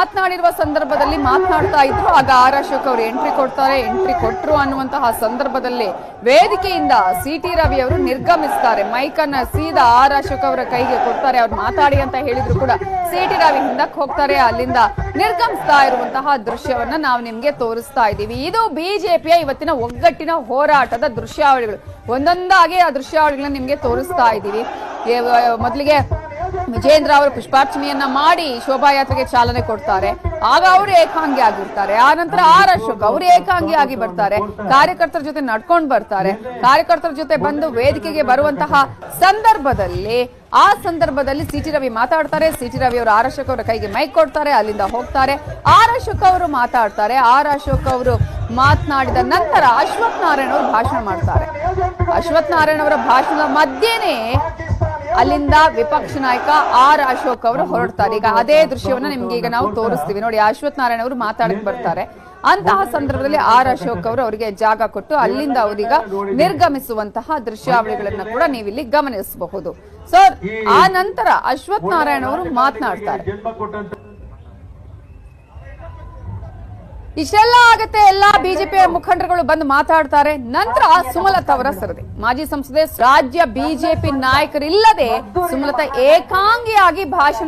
ಮಾತನಾಡಿರುವ ಸಂದರ್ಭದಲ್ಲಿ ಮಾತನಾಡ್ತಾ ಇದ್ರು, ಆಗ ಆರ್ ಅಶೋಕ್ ಅವರು ಎಂಟ್ರಿ ಕೊಡ್ತಾರೆ ಎಂಟ್ರಿ ಕೊಟ್ಟರು ಅನ್ನುವಂತಹ ಸಂದರ್ಭದಲ್ಲಿ ವೇದಿಕೆಯಿಂದ ಸಿ ಟಿ ರವಿ ಅವರು ನಿರ್ಗಮಿಸ್ತಾರೆ. ಮೈಕ್ ಅನ್ನ ಸೀದಾ ಆರ್ ಅಶೋಕ್ ಅವರ ಕೈಗೆ ಕೊಡ್ತಾರೆ. ಅವ್ರು ಮಾತಾಡಿ ಅಂತ ಹೇಳಿದ್ರು ಕೂಡ ಸಿ ಟಿ ರವಿ ಹಿಂದಕ್ಕೆ ಹೋಗ್ತಾರೆ. ಅಲ್ಲಿಂದ ನಿರ್ಗಮಿಸ್ತಾ ಇರುವಂತಹ ದೃಶ್ಯವನ್ನ ನಾವು ನಿಮ್ಗೆ ತೋರಿಸ್ತಾ ಇದ್ದೀವಿ. ಇದು ಬಿಜೆಪಿಯ ಇವತ್ತಿನ ಒಗ್ಗಟ್ಟಿನ ಹೋರಾಟದ ದೃಶ್ಯಾವಳಿಗಳು. ಒಂದೊಂದಾಗಿ ಆ ದೃಶ್ಯಾವಳಿಗಳನ್ನ ನಿಮ್ಗೆ ತೋರಿಸ್ತಾ ಇದ್ದೀವಿ. ಮೊದಲಿಗೆ ವಿಜೇಂದ್ರ ಅವರು ಪುಷ್ಪಾರ್ಚನೆಯನ್ನ ಮಾಡಿ ಶೋಭಾಯಾತ್ರೆಗೆ ಚಾಲನೆ ಕೊಡ್ತಾರೆ. ಆಗ ಅವರು ಏಕಾಂಗಿ ಆಗಿರ್ತಾರೆ. ಆ ನಂತರ ಆರ್ ಅಶೋಕ್ ಅವರು ಏಕಾಂಗಿ ಆಗಿ ಬರ್ತಾರೆ. ಕಾರ್ಯಕರ್ತರ ಜೊತೆ ನಡ್ಕೊಂಡು ಬರ್ತಾರೆ. ಕಾರ್ಯಕರ್ತರ ಜೊತೆ ಬಂದು ವೇದಿಕೆಗೆ ಬರುವಂತಹ ಸಂದರ್ಭದಲ್ಲಿ, ಆ ಸಂದರ್ಭದಲ್ಲಿ ಸಿ ಟಿ ರವಿ ಮಾತಾಡ್ತಾರೆ. ಸಿ ಟಿ ರವಿ ಅವರು ಆರ್ ಅಶೋಕ್ ಅವರ ಕೈಗೆ ಮೈಕ್ ಕೊಡ್ತಾರೆ, ಅಲ್ಲಿಂದ ಹೋಗ್ತಾರೆ. ಆರ್ ಅಶೋಕ್ ಅವರು ಮಾತಾಡ್ತಾರೆ. ಆರ್ ಅಶೋಕ್ ಅವರು ಮಾತನಾಡಿದ ನಂತರ ಅಶ್ವಥ್ ನಾರಾಯಣ ಅವರು ಭಾಷಣ ಮಾಡ್ತಾರೆ. ಅಶ್ವಥ್ ನಾರಾಯಣ ಅವರ ಭಾಷಣದ ಮಧ್ಯೆನೇ ಅಲ್ಲಿಂದ ವಿಪಕ್ಷ ನಾಯಕ ಆರ್ ಅಶೋಕ್ ಅವರು ಹೊರಡ್ತಾರೆ. ಈಗ ಅದೇ ದೃಶ್ಯವನ್ನ ನಿಮ್ಗೆ ಈಗ ನಾವು ತೋರಿಸ್ತೀವಿ. ನೋಡಿ, ಅಶ್ವಥ್ ನಾರಾಯಣ ಅವರು ಮಾತಾಡಕ್ ಬರ್ತಾರೆ. ಅಂತಹ ಸಂದರ್ಭದಲ್ಲಿ ಆರ್ ಅಶೋಕ್ ಅವರು ಅವರಿಗೆ ಜಾಗ ಕೊಟ್ಟು ಅಲ್ಲಿಂದ ಅವರೀಗ ನಿರ್ಗಮಿಸುವಂತಹ ದೃಶ್ಯಾವಳಿಗಳನ್ನ ಕೂಡ ನೀವಿಲ್ಲಿ ಗಮನಿಸಬಹುದು. ಸರ್, ಆ ನಂತರ ಅಶ್ವಥ್ ನಾರಾಯಣ ಅವರು ಮಾತನಾಡ್ತಾರೆ. ಇಷ್ಟೆಲ್ಲ ಆಗತ್ತೆ ಎಲ್ಲಾ ಬಿಜೆಪಿ ಮುಖಂಡರುಗಳು ಬಂದು ಮಾತಾಡ್ತಾರೆ. ನಂತರ ಸುಮಲತಾ ಅವರ ಸರದಿ. ಮಾಜಿ ಸಂಸದೆ ರಾಜ್ಯ ಬಿಜೆಪಿ ನಾಯಕರಿಲ್ಲದೆ ಸುಮಲತಾ ಏಕಾಂಗಿಯಾಗಿ ಭಾಷಣ